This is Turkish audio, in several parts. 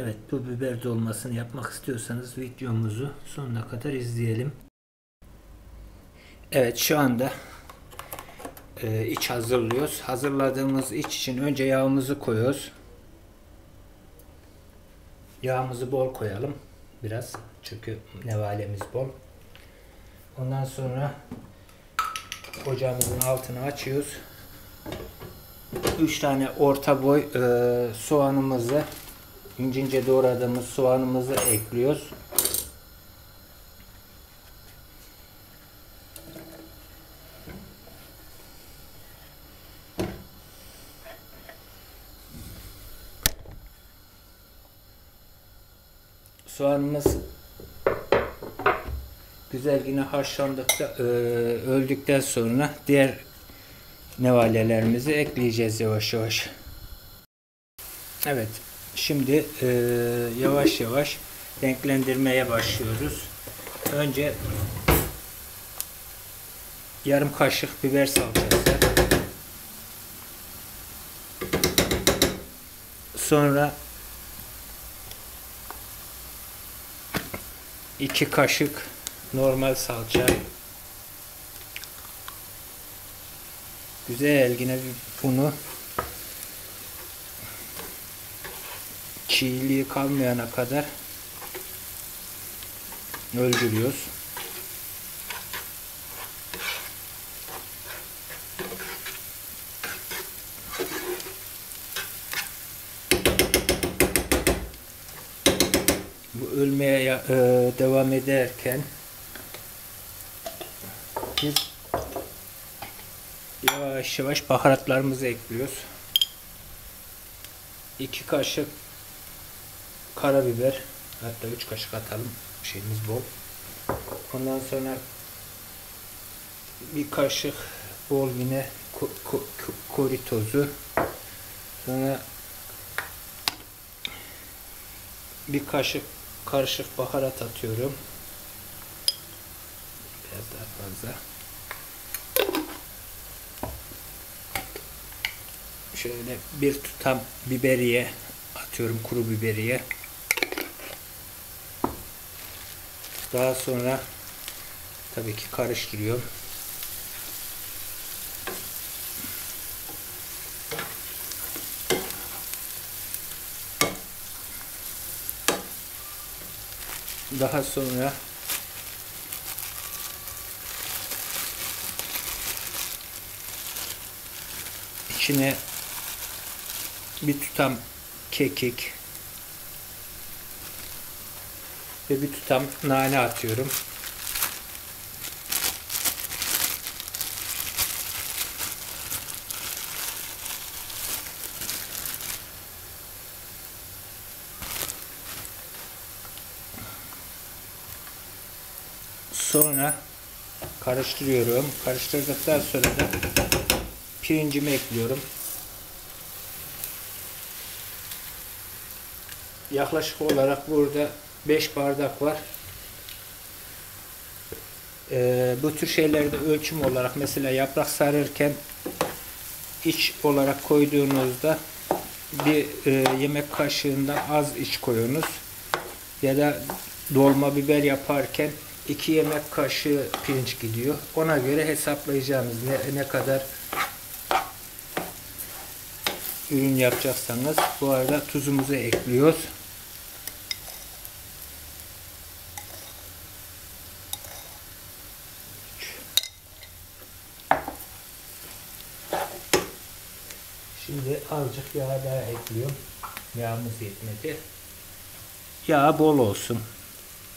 Evet bu biber dolmasını yapmak istiyorsanız videomuzu sonuna kadar izleyelim. Evet şu anda e, iç hazırlıyoruz. Hazırladığımız iç için önce yağımızı koyuyoruz. Yağımızı bol koyalım. Biraz. Çünkü nevalemiz bol. Ondan sonra ocağımızın altını açıyoruz. 3 tane orta boy e, soğanımızı ince ince doğradığımız soğanımızı ekliyoruz. Soğanımız güzel yine haşlandıkta e, öldükten sonra diğer nevalelerimizi ekleyeceğiz yavaş yavaş. Evet. Şimdi e, yavaş yavaş renklendirmeye başlıyoruz. Önce yarım kaşık biber salçası. Sonra iki kaşık normal salça. Güzel yine bunu çiğliği kalmayana kadar öldürüyoruz. Bu ölmeye e, devam ederken biz yavaş yavaş baharatlarımızı ekliyoruz. 2 kaşık karabiber hatta 3 kaşık atalım şeyimiz bol. Ondan sonra bir kaşık bol yine ko ko kori tozu. Sonra bir kaşık karışık baharat atıyorum. Biraz daha fazla. Şöyle bir tutam biberiye atıyorum kuru biberiye. Daha sonra tabii ki karıştırıyorum. Daha sonra içine bir tutam kekik ve bir tutam nane atıyorum. Sonra karıştırıyorum. Karıştırdıktan sonra da pirincimi ekliyorum. Yaklaşık olarak burada 5 bardak var. Ee, bu tür şeylerde ölçüm olarak mesela yaprak sarırken iç olarak koyduğunuzda bir e, yemek kaşığından az iç koyunuz. Ya da dolma biber yaparken 2 yemek kaşığı pirinç gidiyor. Ona göre hesaplayacağınız ne, ne kadar ürün yapacaksanız bu arada tuzumuzu ekliyoruz. Azıcık yağ daha ekliyorum. Yağımız yetmedi. Yağ bol olsun.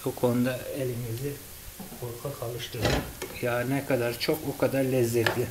O konuda elimizi korkak alıştıralım. Yağ ne kadar çok o kadar lezzetli.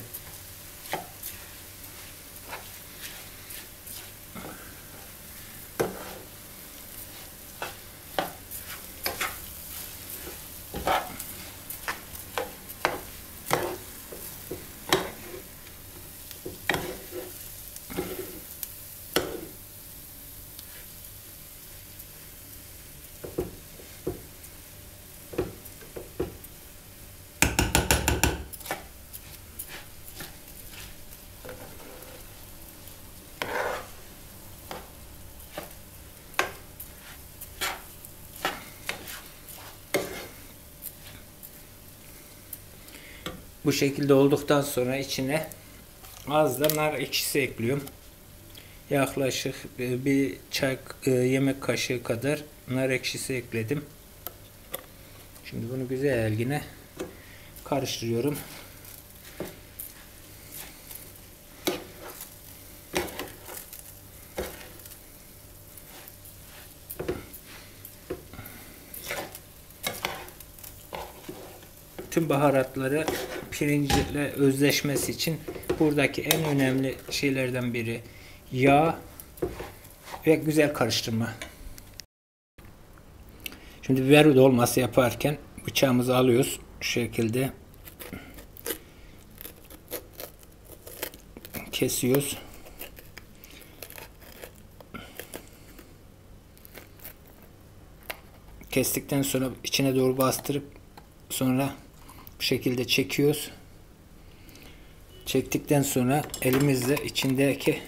Bu şekilde olduktan sonra içine az da nar ekşisi ekliyorum. Yaklaşık e, bir çay e, yemek kaşığı kadar nar ekşisi ekledim. Şimdi bunu güzel yine karıştırıyorum. tüm baharatları pirinçle özleşmesi için buradaki en önemli şeylerden biri yağ ve güzel karıştırma. Şimdi biber dolması yaparken bıçağımızı alıyoruz şu şekilde kesiyoruz. Kestikten sonra içine doğru bastırıp sonra bu şekilde çekiyoruz. Çektikten sonra elimizle içindeki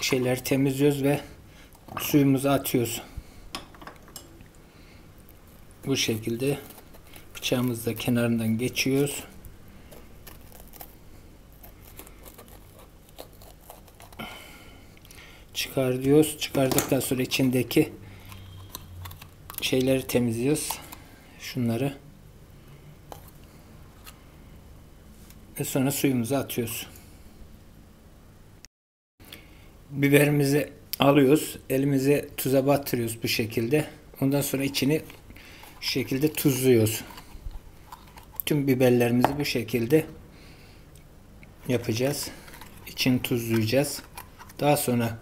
şeyleri temizliyoruz ve suyumuzu atıyoruz. Bu şekilde bıçağımızla kenarından geçiyoruz. Çıkar diyoruz. Çıkardıktan sonra içindeki şeyleri temizliyoruz. Şunları. Ve sonra suyumuzu atıyoruz. Biberimizi alıyoruz. Elimize tuza batırıyoruz bu şekilde. Ondan sonra içini şu şekilde tuzluyoruz. Tüm biberlerimizi bu şekilde yapacağız. İçini tuzlayacağız. Daha sonra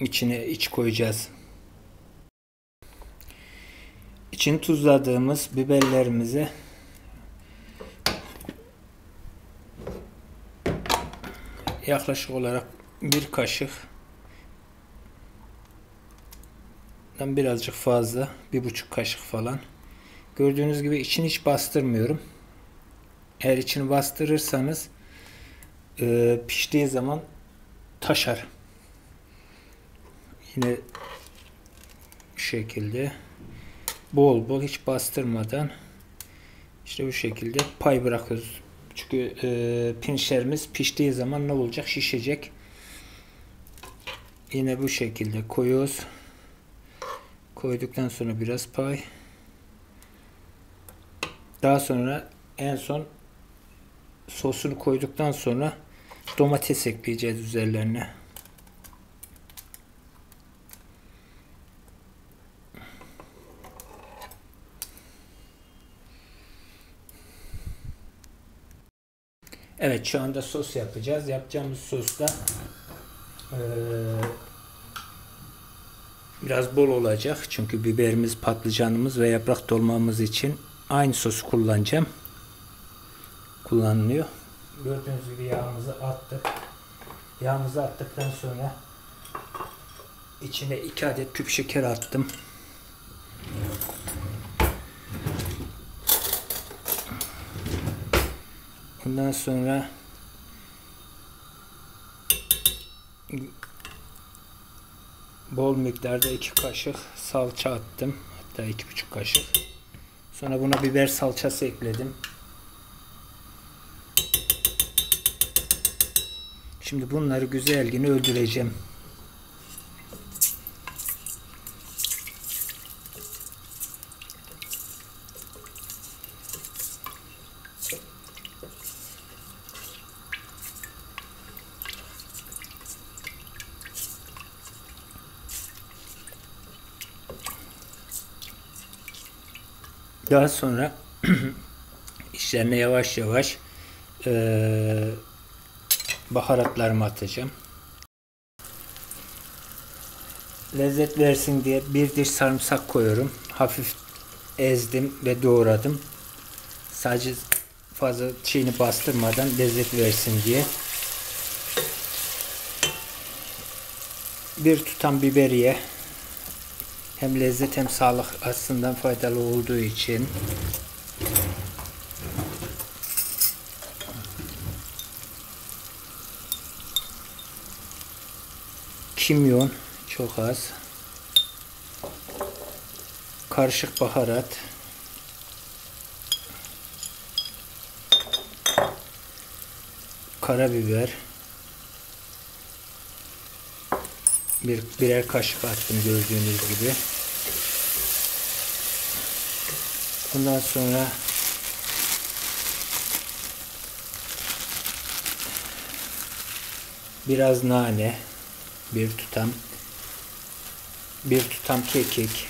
içine iç koyacağız. İçini tuzladığımız biberlerimizi yaklaşık olarak bir kaşık birazcık fazla bir buçuk kaşık falan. Gördüğünüz gibi içini hiç bastırmıyorum. Eğer içini bastırırsanız e, piştiği zaman taşar. Yine şu şekilde bol bol hiç bastırmadan işte bu şekilde pay bırakıyoruz çünkü e, pirinçlerimiz piştiği zaman ne olacak? Şişecek. Yine bu şekilde koyuyoruz. Koyduktan sonra biraz pay. Daha sonra en son sosunu koyduktan sonra domates ekleyeceğiz üzerlerine. Evet şu anda sos yapacağız. Yapacağımız sosta ee, biraz bol olacak. Çünkü biberimiz, patlıcanımız ve yaprak dolmamız için aynı sosu kullanacağım. Kullanılıyor. Gördüğünüz gibi yağımızı attık. Yağımızı attıktan sonra içine 2 adet küp şeker attım. Ondan sonra bol miktarda iki kaşık salça attım. Hatta iki buçuk kaşık. Sonra buna biber salçası ekledim. Şimdi bunları güzelgini öldüreceğim. Daha sonra işlerine yavaş yavaş e, baharatlarımı atacağım. Lezzet versin diye bir diş sarımsak koyuyorum. Hafif ezdim ve doğradım. Sadece fazla şeyini bastırmadan lezzet versin diye. Bir tutam biberiye hem lezzet hem sağlık açısından faydalı olduğu için. Kimyon çok az. Karışık baharat. Karabiber bir birer kaşık attım gördüğünüz gibi. Bundan sonra biraz nane, bir tutam, bir tutam kekik,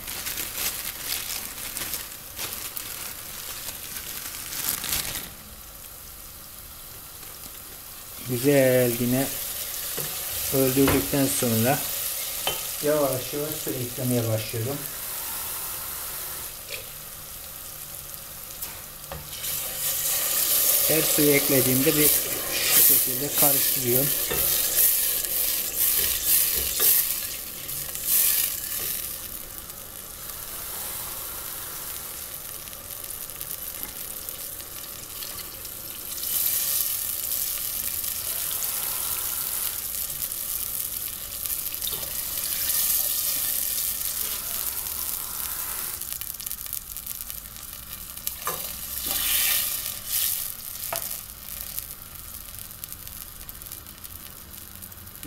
güzel yine öldürdükten sonra yavaş yavaş su eklemeye başlıyorum. Her suyu eklediğimde bir şu şekilde karıştırıyorum.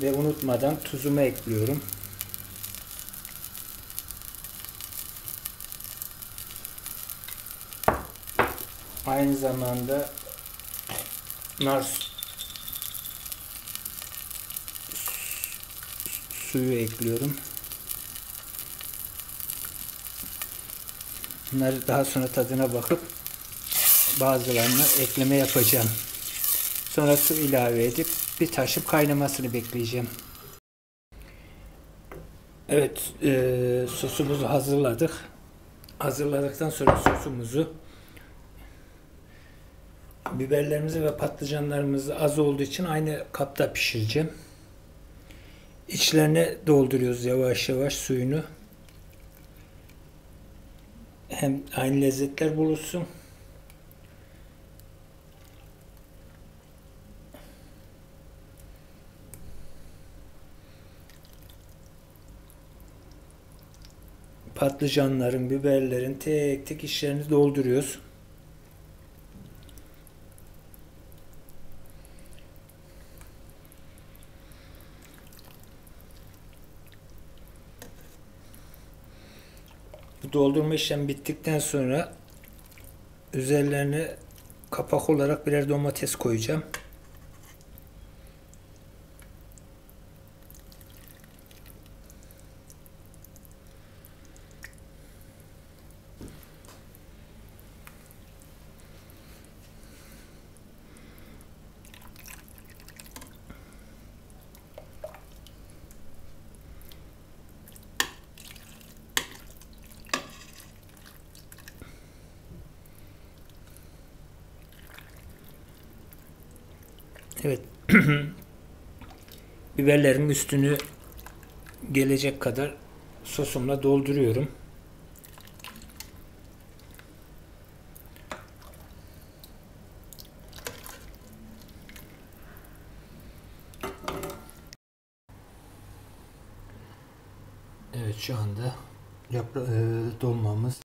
Ve unutmadan tuzumu ekliyorum. Aynı zamanda nar suyu ekliyorum. Bunları daha sonra tadına bakıp bazılarına ekleme yapacağım. Sonra su ilave edip bir taşıp kaynamasını bekleyeceğim. Evet, e, sosumuzu hazırladık. Hazırladıktan sonra sosumuzu biberlerimizi ve patlıcanlarımızı az olduğu için aynı kapta pişireceğim. İçlerine dolduruyoruz yavaş yavaş suyunu. Hem aynı lezzetler bulunsun. Patlıcanların, biberlerin tek tek içlerini dolduruyoruz. Bu doldurma işlemi bittikten sonra üzerlerine kapak olarak birer domates koyacağım. Evet. Biberlerin üstünü gelecek kadar sosumla dolduruyorum. Evet şu anda yapra- e, dolmamız